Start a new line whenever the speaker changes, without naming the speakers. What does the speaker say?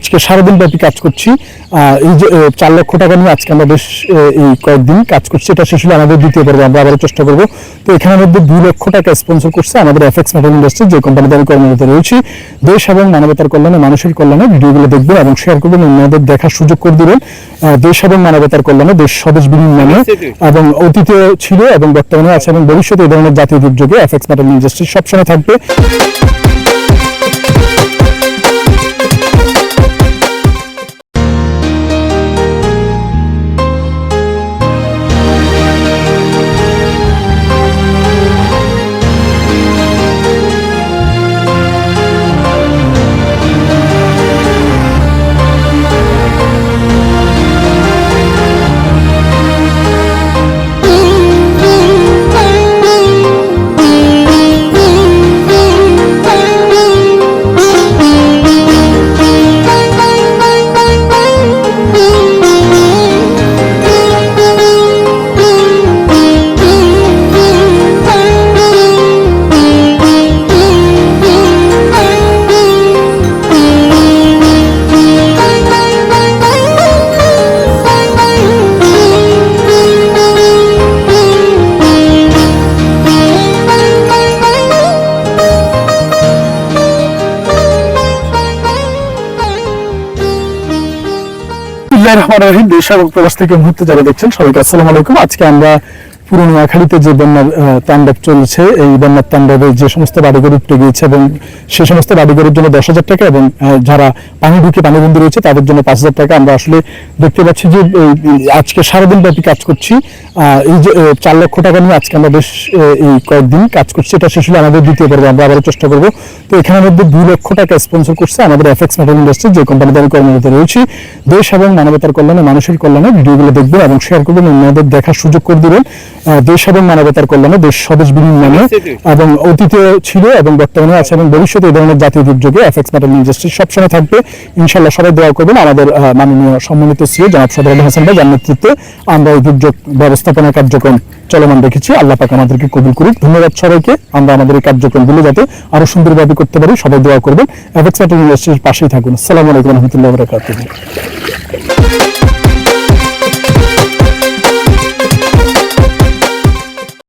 আজকে সারাদিন ব্যাপী কাজ করছি। এই যে চার লক্ষ টাকা নিয়ে আজকে আমরা বেশ এই কয়েকদিন কাজ করছি। এটা শেষ হলে আমাদের দ্বিতীয় পর্ব আমরা আবারও চেষ্টা করব। তো এখানের মধ্যে দুই লক্ষ টাকা স্পন্সর করছে আমাদের এফএক্স মেটাল ইন্ডাস্ট্রি যে কোম্পানিতে আমি কর্মরত রয়েছি। দেশ এবং মানবতার কল্যাণে মানুষের কল্যাণে ভিডিওগুলো দেখবেন এবং শেয়ার করবেন অন্যদের দেখার সুযোগ করে দিবেন। দেশ এবং মানবতার কল্যাণে দেশ স্বদেশ বিনিময়ে এবং অতীতে ছিল এবং বর্তমানে আছে এবং ভবিষ্যতে এই ধরনের জাতীয় দুর্যোগে এফএক্স মেটাল ইন্ডাস্ট্রি সবসময় থাকবে। বিসমিল্লাহির রহমানির রহিম দেশ এবং প্রবাস থেকে মুহূর্তে যারা দেখছেন, সবাইকে আসসালামু আলাইকুম। আজকে আমরা পুরো নোয়াখালীতে যে বন্যার তাণ্ডব চলছে, এই বন্যার তাণ্ডবে যে সমস্ত বাড়িঘর উপড়ে গিয়েছে এবং সে সমস্ত বাড়িঘরের জন্য দশ হাজার টাকা এবং যারা পানি ঢুকে পানিবন্দী রয়েছে, তাদের জন্য পাঁচ হাজার টাকা। আমরা আসলে দেখতে পাচ্ছি যে আজকে সারাদিন ব্যাপী কাজ করছি। এই যে চার লক্ষ টাকা নিয়ে আজকে আমরা বেশ এই কয়েকদিন কাজ করছি। এটা শেষ হলে আমাদের দ্বিতীয় পর্ব আমরা আবারও চেষ্টা করব। তো এখানের মধ্যে দুই লক্ষ টাকা স্পন্সর করছে আমাদের এফএক্স মেটাল ইন্ডাস্ট্রি যে কোম্পানিতে আমি কর্মরত রয়েছি। দেশ এবং মানবতার কল্যাণে, মানুষের কল্যাণে ভিডিওগুলো দেখবেন এবং শেয়ার করবেন অন্যদের দেখার সুযোগ করে দিবেন। দেশ এবং মানবতার কল্যাণে দেশ স্বদেশ বিনিময়ে এবং অতীতে ছিল এবং বর্তমানে আছে এবং ভবিষ্যতে এই ধরনের জাতীয় দুর্যোগে এফএক্স মেটাল ইন্ডাস্ট্রি সবসময় থাকবে। ইনশাল্লাহ সবাই দোয়া করবেন। আমাদের মাননীয় সম্মানিত সিও জনাব সদর হাসান ভাই যার নেতৃত্বে আমরা এই দুর্যোগ ব্যবস্থাপনা কার্যক্রম চলমান রেখেছি। আল্লাহ পাক আমাদেরকে কবুল করুক। ধন্যবাদ সবাইকে। আমরা আমাদের এই কার্যক্রমগুলো যাতে আরও সুন্দরভাবে করতে পারি সবাই দোয়া করবেন। এফেক্স মেটাল ইন্ডাস্ট্রির পাশেই থাকুন। আসসালামু আলাইকুম রহমতুল্লাহ বরাকাতুহ।